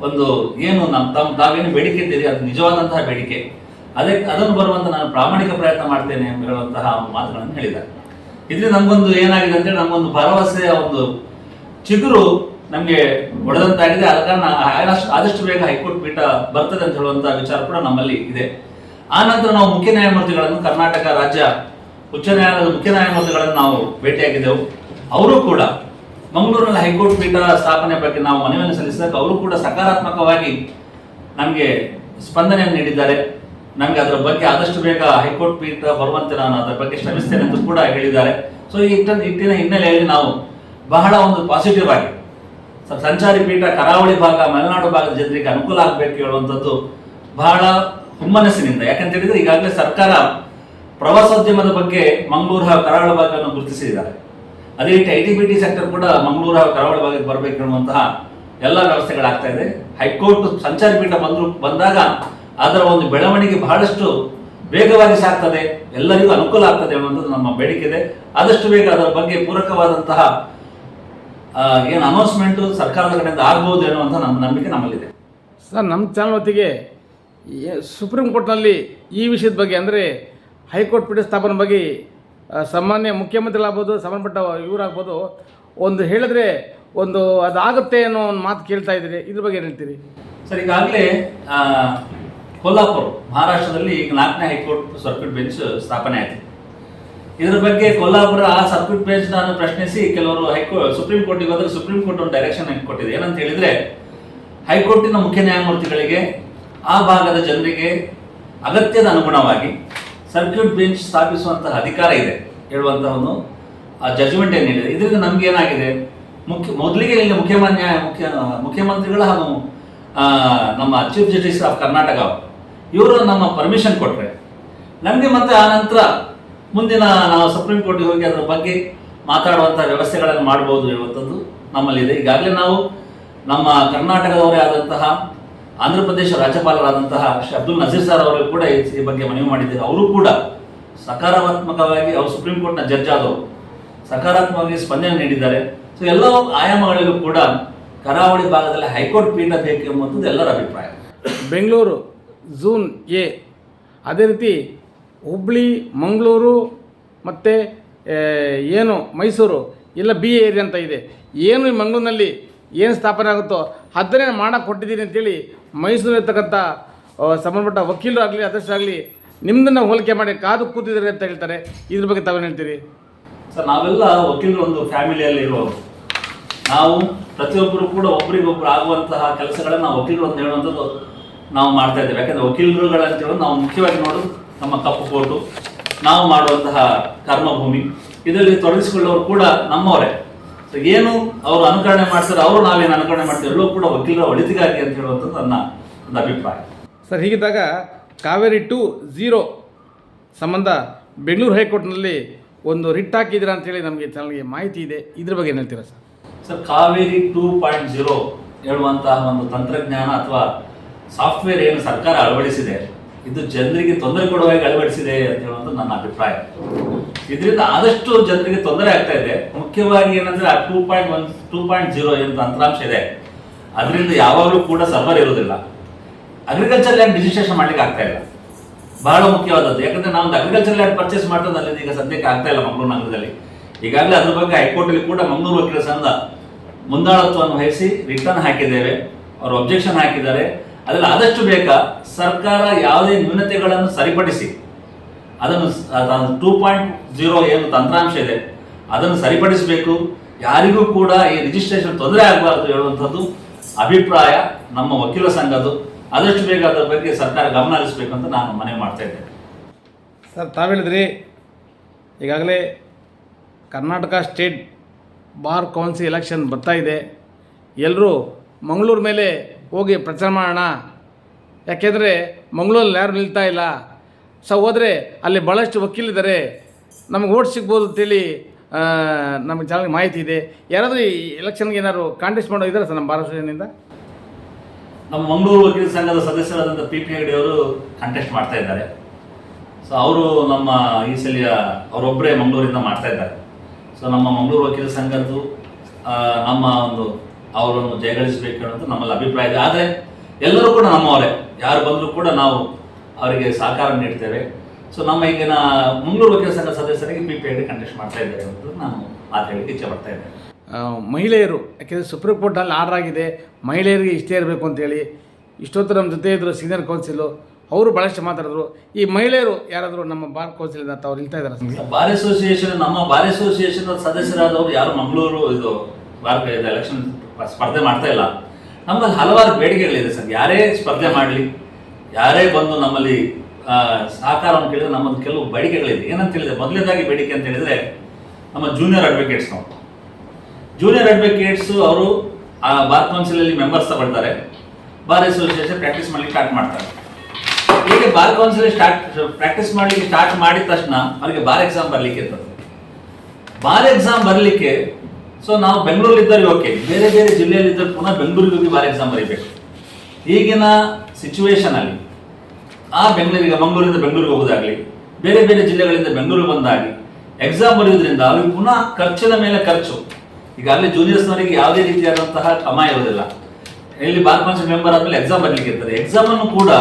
ಒಂದು ಏನು ನಮ್ಮ ತಮ್ಮ ತಾವೇನು ಬೇಡಿಕೆ ಇದ್ದೀರಿ ಅದು ನಿಜವಾದಂತಹ ಬೇಡಿಕೆ. ಅದಕ್ಕೆ ಅದನ್ನು ಬರುವಂತ ನಾನು ಪ್ರಾಮಾಣಿಕ ಪ್ರಯತ್ನ ಮಾಡ್ತೇನೆ ಎಂಬಿರುವಂತಹ ಮಾತುಗಳನ್ನು ಹೇಳಿದ್ದಾರೆ. ಇದ್ರಿಂದ ನಮಗೊಂದು ಏನಾಗಿದೆ ಅಂದ್ರೆ ನಮ್ಗೊಂದು ಭರವಸೆಯ ಒಂದು ಚಿಗುರು ನಮಗೆ ಒಡೆದಂತಾಗಿದೆ. ಆದ ಕಾರಣ ಆದಷ್ಟು ಬೇಗ ಹೈಕೋರ್ಟ್ ಪೀಠ ಬರ್ತದೆ ಅಂತ ಹೇಳುವಂತ ವಿಚಾರ ಕೂಡ ನಮ್ಮಲ್ಲಿ ಇದೆ. ಆ ನಂತರ ನಾವು ಮುಖ್ಯ ನ್ಯಾಯಮೂರ್ತಿಗಳನ್ನು ಕರ್ನಾಟಕ ರಾಜ್ಯ ಉಚ್ಚ ನ್ಯಾಯಾಲಯದ ಮುಖ್ಯ ನ್ಯಾಯಮೂರ್ತಿಗಳನ್ನು ನಾವು ಭೇಟಿಯಾಗಿದ್ದೆವು. ಅವರು ಕೂಡ ಮಂಗಳೂರಿನಲ್ಲಿ ಹೈಕೋರ್ಟ್ ಪೀಠ ಸ್ಥಾಪನೆ ಬಗ್ಗೆ ನಾವು ಮನವಿಯನ್ನು ಸಲ್ಲಿಸಿದಾಗ ಅವರು ಕೂಡ ಸಕಾರಾತ್ಮಕವಾಗಿ ನಮಗೆ ಸ್ಪಂದನೆಯನ್ನು ನೀಡಿದ್ದಾರೆ. ನಮಗೆ ಅದರ ಬಗ್ಗೆ ಆದಷ್ಟು ಬೇಗ ಹೈಕೋರ್ಟ್ ಪೀಠ ಬರುವಂತೆ ನಾನು ಅದರ ಬಗ್ಗೆ ಶ್ರಮಿಸ್ತೇನೆ ಅಂತ ಕೂಡ ಹೇಳಿದ್ದಾರೆ. ಸೊ ಈ ಇಟ್ಟಿನ ಹಿನ್ನೆಲೆಯಲ್ಲಿ ನಾವು ಬಹಳ ಒಂದು ಪಾಸಿಟಿವ್ ಆಗಿ ಸಂಚಾರಿ ಪೀಠ ಕರಾವಳಿ ಭಾಗ, ಮಲೆನಾಡು ಭಾಗದ ಜನರಿಗೆ ಅನುಕೂಲ ಆಗಬೇಕು ಹೇಳುವಂಥದ್ದು ಬಹಳ ಹುಮ್ಮನಸ್ಸಿನಿಂದ. ಯಾಕಂತ ಹೇಳಿದ್ರೆ ಈಗಾಗಲೇ ಸರ್ಕಾರ ಪ್ರವಾಸೋದ್ಯಮದ ಬಗ್ಗೆ ಮಂಗಳೂರು ಹಾಗೂ ಕರಾವಳಿ ಭಾಗವನ್ನು ಗುರುತಿಸಿದ್ದಾರೆ. ಅದೇ ರೀತಿ I T B T sector ಕೂಡ ಮಂಗಳೂರು ಹಾಗೂ ಕರಾವಳಿ ಭಾಗಕ್ಕೆ ಬರಬೇಕು ಅನ್ನುವಂತಹ ಎಲ್ಲ ವ್ಯವಸ್ಥೆಗಳಾಗ್ತಾ ಇದೆ. ಹೈಕೋರ್ಟ್ ಸಂಚಾರಿ ಪೀಠ ಬಂದ್ರು ಬಂದಾಗ ಅದರ ಒಂದು ಬೆಳವಣಿಗೆ ಬಹಳಷ್ಟು ವೇಗವಾಗಿ ಸಾಗ್ತದೆ ಎಲ್ಲರಿಗೂ ಅನುಕೂಲ ಆಗ್ತದೆ ಅನ್ನೋದು ನಮ್ಮ ಬೇಡಿಕೆ ಇದೆ. ಆದಷ್ಟು ಬೇಗ ಅದರ ಬಗ್ಗೆ ಪೂರಕವಾದಂತಹ ಏನು ಅನೌನ್ಸ್ಮೆಂಟು ಸರ್ಕಾರದ ಕಡೆಯಿಂದ ಆಗ್ಬೋದು ಅನ್ನುವಂಥ ನಮ್ಮ ನಂಬಿಕೆ ನಮ್ಮಲ್ಲಿದೆ. ಸರ್ ನಮ್ಮ ಚಾನಲ್ ಹೊತ್ತಿಗೆ ಸುಪ್ರೀಂ ಕೋರ್ಟ್ನಲ್ಲಿ ಈ ವಿಷಯದ ಬಗ್ಗೆ ಅಂದರೆ ಹೈಕೋರ್ಟ್ ಪೀಠ ಸ್ಥಾಪನೆ ಬಗ್ಗೆ ಸಾಮಾನ್ಯ ಮುಖ್ಯಮಂತ್ರಿಗಳಾಗ್ಬೋದು ಸಂಬಂಧಪಟ್ಟ ಇವರಾಗ್ಬೋದು ಒಂದು ಹೇಳಿದ್ರೆ ಒಂದು ಅದಾಗುತ್ತೆ ಅನ್ನೋ ಒಂದು ಮಾತು ಕೇಳ್ತಾ ಇದ್ದೀರಿ. ಇದ್ರ ಬಗ್ಗೆ ಏನು ಹೇಳ್ತೀರಿ? ಸರ್ ಈಗಾಗಲೇ ಕೊಲ್ಲಾಪುರ, ಮಹಾರಾಷ್ಟ್ರದಲ್ಲಿ ಈಗ ನಾಲ್ಕನೇ ಹೈಕೋರ್ಟ್ ಸರ್ಕ್ಯೂಟ್ ಬೆಂಚ್ ಸ್ಥಾಪನೆ ಆಯಿತು. ಇದರ ಬಗ್ಗೆ ಕೊಲ್ಲಾಪುರ ಆ ಸರ್ಕ್ಯೂಟ್ ಬೆಂಚ್ ನಾನು ಪ್ರಶ್ನಿಸಿ ಕೆಲವರು ಹೈಕೋರ್ಟ್ ಸುಪ್ರೀಂ ಕೋರ್ಟಿಗೆ ಹೋದ್ರೆ ಸುಪ್ರೀಂ ಕೋರ್ಟ್ ಒಂದು ಡೈರೆಕ್ಷನ್ ಕೊಟ್ಟಿದೆ. ಏನಂತ ಹೇಳಿದ್ರೆ, ಹೈಕೋರ್ಟಿನ ಮುಖ್ಯ ನ್ಯಾಯಮೂರ್ತಿಗಳಿಗೆ ಆ ಭಾಗದ ಜನರಿಗೆ ಅಗತ್ಯದ ಅನುಗುಣವಾಗಿ ಸರ್ಕ್ಯೂಟ್ ಬೆಂಚ್ ಸ್ಥಾಪಿಸುವಂತಹ ಅಧಿಕಾರ ಇದೆ ಹೇಳುವಂತಹ ಒಂದು ಜಜ್ಮೆಂಟ್ ಏನಿದೆ ಇದರಿಂದ ನಮ್ಗೆ ಏನಾಗಿದೆ? ಮುಖ್ಯ, ಮೊದಲಿಗೆ ಇಲ್ಲಿ ಮುಖ್ಯಮಾನ್ಯ ಮುಖ್ಯ, ಮುಖ್ಯಮಂತ್ರಿಗಳು ಹಾಗೂ ನಮ್ಮ ಚೀಫ್ ಜಸ್ಟಿಸ್ ಆಫ್ ಕರ್ನಾಟಕ ಇವರು ನಮ್ಮ ಪರ್ಮಿಷನ್ ಕೊಟ್ಟರೆ ನಮಗೆ ಮತ್ತೆ ಆ ನಂತರ ಮುಂದಿನ ನಾವು ಸುಪ್ರೀಂ ಕೋರ್ಟ್ಗೆ ಹೋಗಿ ಅದರ ಬಗ್ಗೆ ಮಾತಾಡುವಂಥ ವ್ಯವಸ್ಥೆಗಳನ್ನು ಮಾಡ್ಬೋದು ಹೇಳುವಂಥದ್ದು ನಮ್ಮಲ್ಲಿದೆ. ಈಗಾಗಲೇ ನಾವು ನಮ್ಮ ಕರ್ನಾಟಕದವರೇ ಆದಂತಹ, ಆಂಧ್ರ ಪ್ರದೇಶ ರಾಜ್ಯಪಾಲರಾದಂತಹ ಶ್ರೀ ಅಬ್ದುಲ್ ನಜೀರ್ ಸರ್ ಅವರು ಕೂಡ ಈ ಬಗ್ಗೆ ಮನವಿ ಮಾಡಿದ್ದೇವೆ ಅವರು ಕೂಡ ಸಕಾರಾತ್ಮಕವಾಗಿ ಅವರು ಸುಪ್ರೀಂ ಕೋರ್ಟ್ನ ಜಡ್ಜ್ ಆದವರು. ಸಕಾರಾತ್ಮಕವಾಗಿ ಸ್ಪಂದನೆ ನೀಡಿದ್ದಾರೆ. ಸೊ ಎಲ್ಲ ಆಯಾಮಗಳಲ್ಲೂ ಕೂಡ ಕರಾವಳಿ ಭಾಗದಲ್ಲಿ ಹೈಕೋರ್ಟ್ ಪೀಠ ಬೇಕು ಎಂಬುವಂಥದ್ದು ಎಲ್ಲರ ಅಭಿಪ್ರಾಯ. Bengaluru zone A. ಅದೇ ರೀತಿ ಹುಬ್ಳಿ, ಮಂಗಳೂರು ಮತ್ತು ಏನು, ಮೈಸೂರು, ಇಲ್ಲ ಬಿ ಏರಿಯಾ ಅಂತ ಇದೆ. ಏನು ಈ ಮಂಗಳೂರಿನಲ್ಲಿ ಏನು ಸ್ಥಾಪನೆ ಆಗುತ್ತೋ ಅದನ್ನೇ ಮಾಡೋಕೆ ಕೊಟ್ಟಿದ್ದೀನಿ ಅಂತೇಳಿ ಮೈಸೂರಿರ್ತಕ್ಕಂಥ ಸಂಬಂಧಪಟ್ಟ ವಕೀಲರು ಆಗಲಿ ಅದಷ್ಟಾಗಲಿ ನಿಮ್ಮದನ್ನು ಹೋಲಿಕೆ ಮಾಡಿ ಕಾದು ಕೂತಿದ್ದಾರೆ ಅಂತ ಹೇಳ್ತಾರೆ. ಇದ್ರ ಬಗ್ಗೆ ತಾವೇನು ಹೇಳ್ತೀರಿ? ಸರ್, ನಾವೆಲ್ಲ ವಕೀಲರು ಒಂದು ಫ್ಯಾಮಿಲಿಯಲ್ಲಿ ಇರುವವರು ನಾವು ಪ್ರತಿಯೊಬ್ಬರು ಕೂಡ ಒಬ್ಬರಿಗೊಬ್ರು ಆಗುವಂತಹ ಕೆಲಸಗಳನ್ನು ವಕೀಲರು ಅಂತ ಹೇಳುವಂಥದ್ದು ನಾವು ಮಾಡ್ತಾ ಇದ್ದೇವೆ. ಯಾಕಂದ್ರೆ ವಕೀಲರುಗಳಂತ ಹೇಳೋದು ನಾವು ಮುಖ್ಯವಾಗಿ ನೋಡೋದು ನಮ್ಮ ಕಪ್ಪು ಕೋಟು ನಾವು ಮಾಡುವಂತಹ ಕರ್ಮಭೂಮಿ ಇದರಲ್ಲಿ ತೊಡಗಿಸಿಕೊಳ್ಳೋರು ಕೂಡ ನಮ್ಮವರೇ. ಸೊ ಏನು ಅವರು ಅನುಕರಣೆ ಮಾಡ್ತಾರೆ ಅವರು ನಾವೇನು ಅನುಕರಣೆ ಮಾಡ್ತೀವಿ ಎಲ್ಲವೂ ಕೂಡ ವಕೀಲರ ಒಳಿತಿಗಾಗಿ ಅಂತ ಹೇಳುವಂಥದ್ದು ನನ್ನ ಒಂದು ಅಭಿಪ್ರಾಯ. ಸರ್ ಹೀಗಿದ್ದಾಗ ಕಾವೇರಿ ಟು ಝೀರೋ ಸಂಬಂಧ ಬೆಂಗಳೂರು ಹೈಕೋರ್ಟ್ನಲ್ಲಿ ಒಂದು ರಿಟ್ ಹಾಕಿದ್ದೀರಾ ಅಂತೇಳಿ ನಮಗೆ ಚಾನಲ್ಗೆ ಮಾಹಿತಿ ಇದೆ. ಇದ್ರ ಬಗ್ಗೆ ಏನು ಹೇಳ್ತೀರಾ sir? Sir Kaveri two point zero ಹೇಳುವಂತಹ ಒಂದು ತಂತ್ರಜ್ಞಾನ ಅಥವಾ ಸಾಫ್ಟ್ವೇರ್ ಏನು ಸರ್ಕಾರ ಅಳವಡಿಸಿದೆ, ಇದು ಜನರಿಗೆ ತೊಂದರೆ ಕೊಡುವ ಹಾಗೆ ಅಳವಡಿಸಿದೆ ಅಂತ ಹೇಳುವಂತ ನನ್ನ ಅಭಿಪ್ರಾಯ. ಇದರಿಂದ ಆದಷ್ಟು ಜನರಿಗೆ ತೊಂದರೆ ಆಗ್ತಾ ಇದೆ. ಮುಖ್ಯವಾಗಿ ಏನಂದ್ರೆ ಆ two point one two point zero ಏನು ತಂತ್ರಾಂಶ ಇದೆ. ಅದರಿಂದ ಯಾವಾಗಲೂ ಕೂಡ ಸರ್ವರ್ ಇರೋದಿಲ್ಲ ಅಗ್ರಿಕಲ್ಚರ್ ಲ್ಯಾಂಡ್ ರಿಜಿಸ್ಟ್ರೇಷನ್ ಮಾಡ್ಲಿಕ್ಕೆ ಆಗ್ತಾ ಇಲ್ಲ. ಬಹಳ ಮುಖ್ಯವಾದದ್ದು. ಯಾಕಂದ್ರೆ ನಾವು ಅಗ್ರಿಕಲ್ಚರ್ ಲ್ಯಾಂಡ್ ಪರ್ಚೇಸ್ ಅಲ್ಲಿ ಈಗ ಸದ್ಯಕ್ಕೆ ಆಗ್ತಾ ಇಲ್ಲ ಮಂಗಳೂರು ನಗರದಲ್ಲಿ. ಈಗಾಗಲೇ ಅದ್ರ ಬಗ್ಗೆ ಹೈಕೋರ್ಟಲ್ಲಿ ಕೂಡ ಮಂಗಳೂರು ವಕೀಲ ಸಂಘ ಮುಂದಾಳತ್ವವನ್ನು ವಹಿಸಿ ರಿಟರ್ನ್ ಹಾಕಿದ್ದೇವೆ. ಅವರು ಅಬ್ಜೆಕ್ಷನ್ ಹಾಕಿದ್ದಾರೆ. ಅದರಲ್ಲಿ ಆದಷ್ಟು ಬೇಗ ಸರ್ಕಾರ ಯಾವುದೇ ನ್ಯೂನತೆಗಳನ್ನು ಸರಿಪಡಿಸಿ, ಅದನ್ನು ಟೂ ಪಾಯಿಂಟ್ ಜೀರೋ ಏನು ತಂತ್ರಾಂಶ ಇದೆ, ಅದನ್ನು ಸರಿಪಡಿಸಬೇಕು. ಯಾರಿಗೂ ಕೂಡ ಈ ರಿಜಿಸ್ಟ್ರೇಷನ್ ತೊಂದರೆ ಆಗಬಾರ್ದು ಹೇಳುವಂಥದ್ದು ಅಭಿಪ್ರಾಯ ನಮ್ಮ ವಕೀಲ ಸಂಘದ್ದು. ಆದಷ್ಟು ಬೇಗ ಅದರ ಬಗ್ಗೆ ಸರ್ಕಾರ ಗಮನ ಹರಿಸಬೇಕು ಅಂತ ನಾನು ಮನವಿ ಮಾಡ್ತಾ ಇದ್ದೇನೆ. ಸರ್, ತಾವು ಹೇಳಿದ್ರಿ, ಈಗಾಗಲೇ Karnataka state bar council election ಬರ್ತಾ ಇದೆ. ಎಲ್ಲರೂ ಮಂಗಳೂರು ಮೇಲೆ ಹೋಗಿ ಪ್ರಚಾರ ಮಾಡೋಣ. ಯಾಕೆಂದರೆ ಮಂಗಳೂರಲ್ಲಿ ಯಾರು ನಿಲ್ತಾ ಇಲ್ಲ. ಸೊ ಹೋದರೆ ಅಲ್ಲಿ ಭಾಳಷ್ಟು ವಕೀಲಿದ್ದಾರೆ. ನಮಗೆ ಓಟ್ ಸಿಗ್ಬೋದು ಅಂತೇಳಿ ನಮ್ಮ ಚೆನ್ನಾಗಿ ಮಾಹಿತಿ ಇದೆ. ಯಾರಾದರೂ ಈ ಎಲೆಕ್ಷನ್ಗೆ ಏನಾದ್ರು ಕಾಂಟೆಸ್ಟ್ ಮಾಡೋ ಇದ್ದಾರೆ ಸರ್ ನಮ್ಮ ಭಾರತ ನಮ್ಮ ಮಂಗಳೂರು ವಕೀಲ ಸಂಘದ ಸದಸ್ಯರಾದಂಥ ಪಿ ಪಿ ಹೆಗಡೆ ಅವರು ಕಾಂಟೆಸ್ಟ್ ಮಾಡ್ತಾ ಇದ್ದಾರೆ. ಸೊ ಅವರು ನಮ್ಮ ಈ ಸಲಿಯ ಅವರೊಬ್ಬರೇ ಮಂಗಳೂರಿಂದ ಮಾಡ್ತಾ ಇದ್ದಾರೆ. ಸೊ ನಮ್ಮ ಮಂಗಳೂರು ವಕೀಲ ಸಂಘದ್ದು ನಮ್ಮ ಒಂದು ಅವರನ್ನು ಜಯಗಳಿಸಬೇಕು ಅನ್ನೋದು ನಮ್ಮಲ್ಲಿ ಅಭಿಪ್ರಾಯ ಇದೆ. ಆದರೆ ಎಲ್ಲರೂ ಕೂಡ ನಮ್ಮವರೇ. ಯಾರು ಬಂದರೂ ಕೂಡ ನಾವು ಅವರಿಗೆ ಸಹಕಾರ ನೀಡ್ತೇವೆ. ಸೊ ನಮ್ಮ ಈಗಿನ ಮಂಗಳೂರು ವಕೀಲ ಸಂಘ ಸದಸ್ಯರಿಗೆ ಪಿ ಪಿ ಐಡಿ ಕಂಟೆಸ್ಟ್ ಮಾಡ್ತಾ ಇದ್ದೇವೆ ಅಂತ ನಾನು ಮಾತು ಹೇಳಿಕ್ಕೆ ಇಚ್ಛೆ ಪಡ್ತಾ ಇದ್ದೇನೆ. ಮಹಿಳೆಯರು ಯಾಕೆಂದರೆ ಸುಪ್ರೀಂ ಕೋರ್ಟಲ್ಲಿ ಆರ್ಡರ್ ಆಗಿದೆ. ಮಹಿಳೆಯರಿಗೆ ಇಷ್ಟೇ ಇರಬೇಕು ಅಂತೇಳಿ ಇಷ್ಟೊತ್ತು ನಮ್ಮ ಜೊತೆ ಇದ್ದರು ಸೀನಿಯರ್ ಕೌನ್ಸಿಲು ಅವರು ಭಾಳಷ್ಟು ಮಾತಾಡಿದ್ರು. ಈ ಮಹಿಳೆಯರು ಯಾರಾದರೂ ನಮ್ಮ ಬಾರ್ ಕೌನ್ಸಿಲ್ ಅಂತ ಅವ್ರು ಇಲ್ತಾ ಇದ್ದಾರೆ? ಬಾರ್ ಅಸೋಸಿಯೇಷನ್ ನಮ್ಮ ಬಾರ್ ಅಸೋಸಿಯೇಷನ್ ಸದಸ್ಯರಾದವರು ಯಾರು ಮಂಗಳೂರು ಇದು ಬಾರ್ ಎಲೆಕ್ಷನ್ ಸ್ಪರ್ಧೆ ಮಾಡ್ತಾ ಇಲ್ಲ. ನಮ್ಮಲ್ಲಿ ಹಲವಾರು ಬೇಡಿಕೆಗಳಿದೆ ಸರ್. ಯಾರೇ ಸ್ಪರ್ಧೆ ಮಾಡಲಿ, ಯಾರೇ ಬಂದು ನಮ್ಮಲ್ಲಿ ಸಹಕಾರವನ್ನು ಕೇಳಿದ್ರೆ ನಮ್ಮದು ಕೆಲವು ಬೇಡಿಕೆಗಳಿದೆ. ಏನಂತ ಹೇಳಿದ್ರೆ, ಮೊದಲನೇದಾಗಿ ಬೇಡಿಕೆ ಅಂತ ಹೇಳಿದ್ರೆ ನಮ್ಮ ಜೂನಿಯರ್ ಅಡ್ವೊಕೇಟ್ಸ್ ನಾವು. ಜೂನಿಯರ್ ಅಡ್ವೊಕೇಟ್ಸ್ ಅವರು, ಆ ಬಾರ್ ಕೌನ್ಸಿಲ್ ಅಲ್ಲಿ ಮೆಂಬರ್ಸ್ ತಗೊಳ್ತಾರೆ. ಬಾರ್ ಅಸೋಸಿಯೇಷನ್ ಪ್ರಾಕ್ಟೀಸ್ ಮಾಡಲಿಕ್ಕೆ ಸ್ಟಾರ್ಟ್ ಮಾಡ್ತಾರೆ. ಹೀಗೆ ಬಾರ್ ಕೌನ್ಸಿಲ್ ಸ್ಟಾರ್ಟ್ ಪ್ರಾಕ್ಟೀಸ್ ಮಾಡಲಿಕ್ಕೆ ಸ್ಟಾರ್ಟ್ ಮಾಡಿದ ತಕ್ಷಣ ಅವರಿಗೆ ಬಾರ್ ಎಕ್ಸಾಮ್ ಬರಲಿಕ್ಕೆ ಇರ್ತದೆ. ಬಾರ್ ಎಕ್ಸಾಮ್ ಬರಲಿಕ್ಕೆ ಸೊ ನಾವು ಬೆಂಗಳೂರಲ್ಲಿ ಇದ್ದರೆ ಓಕೆ ಬೇರೆ ಬೇರೆ ಜಿಲ್ಲೆಯಲ್ಲಿ ಇದ್ದರೆ ಪುನಃ ಬೆಂಗಳೂರಿಗೆ ಹೋಗಿ ಬಾರಿ ಎಕ್ಸಾಮ್ ಬರೀಬೇಕು. ಈಗಿನ ಸಿಚುವೇಶನ್ ಅಲ್ಲಿ ಆ ಬೆಂಗಳೂರಿಗೆ, ಮಂಗಳೂರಿಂದ ಬೆಂಗಳೂರಿಗೆ ಹೋಗೋದಾಗ್ಲಿ, ಬೇರೆ ಬೇರೆ ಜಿಲ್ಲೆಗಳಿಂದ ಬೆಂಗಳೂರಿಗೆ ಬಂದಾಗಲಿ ಎಕ್ಸಾಮ್ ಬರೆಯೋದ್ರಿಂದ ಅವ್ರಿಗೆ ಪುನಃ ಖರ್ಚಿನ ಮೇಲೆ ಖರ್ಚು. ಈಗ ಈಗಾಗಲೇ ಜೂನಿಯರ್ಸ್ನವರಿಗೆ ಯಾವುದೇ ರೀತಿಯಾದಂತಹ ಕ್ರಮ ಇರೋದಿಲ್ಲ ಇಲ್ಲಿ ಬಾರ್ ಕೌನ್ಸಿಲ್ ಮೆಂಬರ್ ಆದಮೇಲೆ ಎಕ್ಸಾಮ್ ಬರಲಿಕ್ಕೆ ಇರ್ತದೆ. ಎಕ್ಸಾಮ್ ಅನ್ನು ಕೂಡ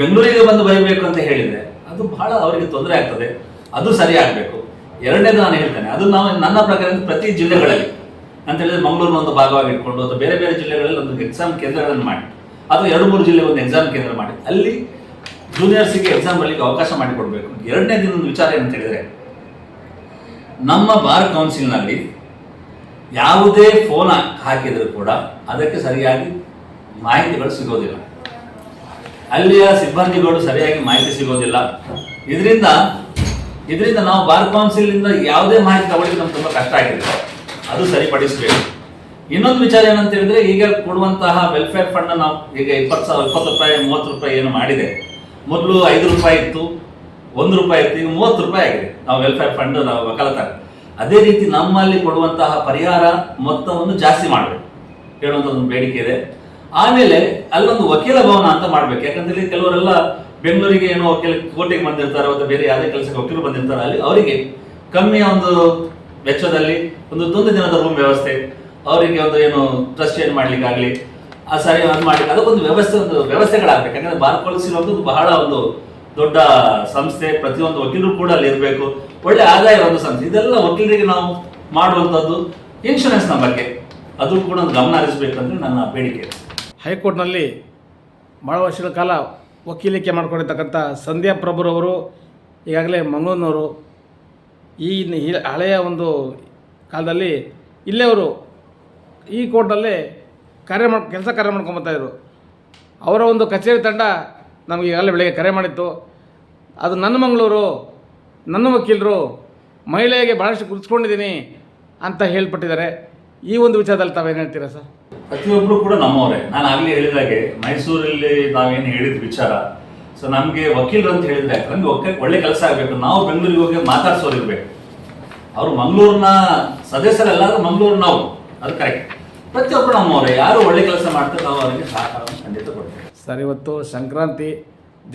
ಬೆಂಗಳೂರಿಗೆ ಬಂದು ಬರೀಬೇಕು ಅಂತ ಹೇಳಿದ್ರೆ ಅದು ಬಹಳ ಅವರಿಗೆ ತೊಂದರೆ ಆಗ್ತದೆ. ಅದು ಸರಿ ಆಗ್ಬೇಕು ಎರಡನೇದು ನಾನು ಹೇಳ್ತೇನೆ, ಅದು ನಾವು ನನ್ನ ಪ್ರಕಾರ ಪ್ರತಿ ಜಿಲ್ಲೆಗಳಲ್ಲಿ. ಅಂತ ಹೇಳಿದ್ರೆ ಮಂಗಳೂರಿನ ಒಂದು ಭಾಗವಾಗಿ ಇಟ್ಕೊಂಡು ಅಥವಾ ಬೇರೆ ಬೇರೆ ಜಿಲ್ಲೆಗಳಲ್ಲಿ ಒಂದು ಎಕ್ಸಾಮ್ ಕೇಂದ್ರಗಳನ್ನು ಮಾಡಿ. ಅಥವಾ ಎರಡು ಮೂರು ಜಿಲ್ಲೆ ಒಂದು ಎಕ್ಸಾಮ್ ಕೇಂದ್ರ ಮಾಡಿ. ಅಲ್ಲಿ ಜೂನಿಯರ್ಸಿಗೆ ಎಕ್ಸಾಮ್ ಬರಲಿಕ್ಕೆ ಅವಕಾಶ ಮಾಡಿಕೊಡ್ಬೇಕು. ಎರಡನೇ ದಿನದ ವಿಚಾರ ಏನಂತ ಹೇಳಿದ್ರೆ, ನಮ್ಮ ಬಾರ್ ಕೌನ್ಸಿಲ್ನಲ್ಲಿ ಯಾವುದೇ ಫೋನ್ ಹಾಕಿದರೂ ಕೂಡ ಅದಕ್ಕೆ ಸರಿಯಾಗಿ ಮಾಹಿತಿಗಳು ಸಿಗೋದಿಲ್ಲ. ಅಲ್ಲಿಯ ಸಿಬ್ಬಂದಿಗಳು ಸರಿಯಾಗಿ ಮಾಹಿತಿ ಸಿಗೋದಿಲ್ಲ. ಇದರಿಂದ ಇದರಿಂದ ನಾವು ಬಾರ್ ಕೌನ್ಸಿಲ್ ಇಂದ ಯಾವುದೇ ಮಾಹಿತಿ ತಗೊಳ್ಳಿಕ್ಕೆ ನಮ್ಗೆ ತುಂಬಾ ಕಷ್ಟ ಆಗಿದೆ. ಅದು ಸರಿಪಡಿಸಬೇಕು. ಇನ್ನೊಂದು ವಿಚಾರ ಏನಂತ ಹೇಳಿದ್ರೆ, ಈಗ ಕೊಡುವಂತಹ ವೆಲ್ಫೇರ್ ಫಂಡ್ ನಾವು ಈಗ ಇಪ್ಪತ್ತು ಸಾವಿರ, ಇಪ್ಪತ್ತು ರೂಪಾಯಿ, ಮೂವತ್ತು ರೂಪಾಯಿ ಏನು ಮಾಡಿದೆ. ಮೊದಲು ಐದು ರೂಪಾಯಿ ಇತ್ತು, ಒಂದು ರೂಪಾಯಿ ಇತ್ತು, ಈಗ ಮೂವತ್ತು ರೂಪಾಯಿ ಆಗಿದೆ. ನಾವು ವೆಲ್ಫೇರ್ ಫಂಡ್ ನಾವು ವಕಾಲತ ಅದೇ ರೀತಿ ನಮ್ಮಲ್ಲಿ ಕೊಡುವಂತಹ ಪರಿಹಾರ ಮೊತ್ತವನ್ನು ಜಾಸ್ತಿ ಮಾಡಬೇಕು. ಹೇಳುವಂತ ಒಂದು ಬೇಡಿಕೆ ಇದೆ. ಆಮೇಲೆ ಅಲ್ಲೊಂದು ವಕೀಲ ಭವನ ಅಂತ ಮಾಡ್ಬೇಕು. ಯಾಕಂದ್ರೆ ಕೆಲವರೆಲ್ಲ ಬೆಂಗಳೂರಿಗೆ ಏನೋ ವಕೀಲ ಕೋಟೆಗೆ ಬಂದಿರ್ತಾರೆ, ಅಥವಾ ಬೇರೆ ಯಾವುದೇ ಕೆಲಸಕ್ಕೆ ವಕೀಲರು ಬಂದಿರ್ತಾರೆ, ಅಲ್ಲಿ ಅವರಿಗೆ ಕಮ್ಮಿಯ ಒಂದು ವೆಚ್ಚದಲ್ಲಿ ಒಂದು ತೊಂದು ದಿನದ ರೂಮ್ ವ್ಯವಸ್ಥೆ, ಅವರಿಗೆ ಒಂದು ಏನು ಟ್ರಸ್ಟ್ ಏನು ಮಾಡ್ಲಿಕ್ಕಾಗ್ಲಿ, ಆ ಸರಿ ಅದು ಮಾಡ್ಲಿಕ್ಕೆ ಅದಕ್ಕೊಂದು ವ್ಯವಸ್ಥೆ ಒಂದು ವ್ಯವಸ್ಥೆಗಳಾಗಬೇಕು. ಯಾಕಂದ್ರೆ ಬಾರ್ ಕೌನ್ಸಿಲ್ ಒಂದು ಬಹಳ ಒಂದು ದೊಡ್ಡ ಸಂಸ್ಥೆ, ಪ್ರತಿಯೊಂದು ವಕೀಲರು ಕೂಡ ಅಲ್ಲಿ ಇರಬೇಕು. ಒಳ್ಳೆ ಆದಾಯ ಒಂದು ಸಂಸ್ಥೆ. ಇದೆಲ್ಲ ವಕೀಲರಿಗೆ ನಾವು ಮಾಡುವಂಥದ್ದು ಇನ್ಶೂರೆನ್ಸ್ನ ಬಗ್ಗೆ. ಅದು ಕೂಡ ಒಂದು ಗಮನ ಹರಿಸಬೇಕಂದ್ರೆ ನನ್ನ ಬೇಡಿಕೆ. ಹೈಕೋರ್ಟ್ನಲ್ಲಿ ಭಾಳ ವರ್ಷಗಳ ಕಾಲ ವಕೀಲಿಕೆ ಮಾಡ್ಕೊಂಡಿರ್ತಕ್ಕಂಥ ಸಂಧ್ಯಾ ಪ್ರಭುರವರು, ಈಗಾಗಲೇ ಮಂಗಳೂರಿನವರು, ಈ ಹಳೆಯ ಒಂದು ಕಾಲದಲ್ಲಿ ಇಲ್ಲೇ ಅವರು ಈ ಕೋರ್ಟಲ್ಲಿ ಕಾರ್ಯ ಮಾಡಿ, ಕೆಲಸ ಕಾರ್ಯ ಮಾಡ್ಕೊಂಬರ್ತಾಯಿದ್ರು ಅವರ ಒಂದು ಕಚೇರಿ ತಂಡ ನಮಗೆ ಈಗಾಗಲೇ ಬೆಳಗ್ಗೆ ಕರೆ ಮಾಡಿತ್ತು. ಅದು ನನ್ನ ಮಂಗಳೂರು, ನನ್ನ ವಕೀಲರು ಮಹಿಳೆಗೆ ಭಾಳಷ್ಟು ಗುರುತಿಸ್ಕೊಂಡಿದ್ದೀನಿ ಅಂತ ಹೇಳ್ಪಟ್ಟಿದ್ದಾರೆ. ಈ ಒಂದು ವಿಚಾರದಲ್ಲಿ ತಾವೇನು ಹೇಳ್ತೀರಾ ಸರ್? ಪ್ರತಿಯೊಬ್ಬರು ಕೂಡ ನಮ್ಮವರೇ. ನಾನು ಆಗ್ಲೇ ಹೇಳಿದಾಗೆ ಮೈಸೂರಲ್ಲಿ ನಾವೇನು ಹೇಳಿದ ವಿಚಾರ, ಸೊ ನಮಗೆ ವಕೀಲರು ಅಂತ ಹೇಳಿದ್ರೆ ನಮ್ಗೆ ಒಳ್ಳೆ ಕೆಲಸ ಆಗಬೇಕು. ನಾವು ಬೆಂಗಳೂರಿಗೆ ಹೋಗಿ ಮಾತಾಡ್ಸೋರು ಅವರು ಮಂಗಳೂರಿನ ಸದಸ್ಯರೆಲ್ಲರೂ ಮಂಗಳೂರು ನಾವು. ಅದು ಕರೆಕ್ಟ್ ಪ್ರತಿಯೊಬ್ಬರು ನಮ್ಮವರೇ. ಯಾರು ಒಳ್ಳೆ ಕೆಲಸ ಮಾಡ್ತಾರೆ, ನಾವು ಅವರಿಗೆ ಸಹಕಾರವನ್ನು ಖಂಡಿತ ಕೊಡ್ತೇವೆ. ಸರ್, ಇವತ್ತು ಸಂಕ್ರಾಂತಿ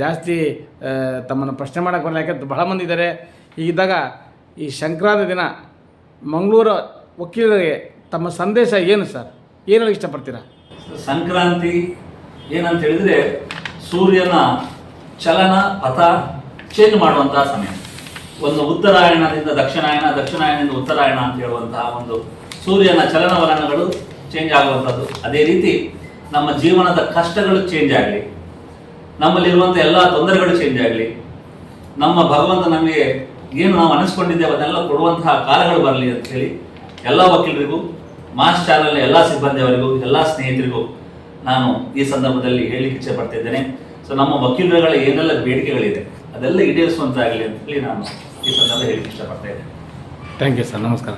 ಜಾಸ್ತಿ ತಮ್ಮನ್ನು ಪ್ರಶ್ನೆ ಮಾಡೋಕ್ಕೆ ಬರಲ್ಲ. ಯಾಕಂದ್ರೆ ಬಹಳ ಮಂದಿ ಇದ್ದಾರೆ ಹೀಗಿದ್ದಾಗ ಈ ಸಂಕ್ರಾಂತಿ ದಿನ ಮಂಗಳೂರು ವಕೀಲರಿಗೆ ತಮ್ಮ ಸಂದೇಶ ಏನು ಸರ್? ಏನು ಇಷ್ಟಪಡ್ತೀರಾ? ಸಂಕ್ರಾಂತಿ ಏನಂತ ಹೇಳಿದ್ರೆ ಸೂರ್ಯನ ಚಲನ, ಪಥ ಚೇಂಜ್ ಮಾಡುವಂತಹ ಸಮಯ. ಒಂದು ಉತ್ತರಾಯಣದಿಂದ ದಕ್ಷಿಣಾಯನ ದಕ್ಷಿಣಾಯನದಿಂದ ಉತ್ತರಾಯಣ ಅಂತ ಹೇಳುವಂತಹ ಒಂದು ಸೂರ್ಯನ ಚಲನವಲನಗಳು ಚೇಂಜ್ ಆಗುವಂಥದ್ದು. ಅದೇ ರೀತಿ ನಮ್ಮ ಜೀವನದ ಕಷ್ಟಗಳು ಚೇಂಜ್ ಆಗಲಿ ನಮ್ಮಲ್ಲಿರುವಂಥ ಎಲ್ಲ ತೊಂದರೆಗಳು ಚೇಂಜ್ ಆಗಲಿ, ನಮ್ಮ ಭಗವಂತ ನಮಗೆ ಏನು ನಾವು ಅನಿಸ್ಕೊಂಡಿದ್ದೇವೆ ಅದನ್ನೆಲ್ಲ ಕೊಡುವಂತಹ ಕಾಲಗಳು ಬರಲಿ ಅಂತ ಹೇಳಿ ಎಲ್ಲ ವಕೀಲರಿಗೂ ಮಾಸ್ ಚಾನಲ್ ಎಲ್ಲ ಸಿಬ್ಬಂದಿಯವರಿಗೂ, ಎಲ್ಲ ಸ್ನೇಹಿತರಿಗೂ ನಾನು ಈ ಸಂದರ್ಭದಲ್ಲಿ ಹೇಳಲಿಕ್ಕೆ ಇಚ್ಛೆ ಪಡ್ತಿದ್ದೇನೆ ಸೊ ನಮ್ಮ ವಕೀಲರುಗಳ ಏನೆಲ್ಲ ಬೇಡಿಕೆಗಳಿದೆ, ಅದೆಲ್ಲ ಈಡೇರಿಸುವಂತಾಗಲಿ ಅಂತ ಹೇಳಿ ನಾನು ಈ ಸಂದರ್ಭ ಹೇಳಿಕ್ಕೆ ಇಷ್ಟಪಡ್ತಾ ಇದ್ದೇನೆ. ಥ್ಯಾಂಕ್ ಯು ಸರ್ ನಮಸ್ಕಾರ.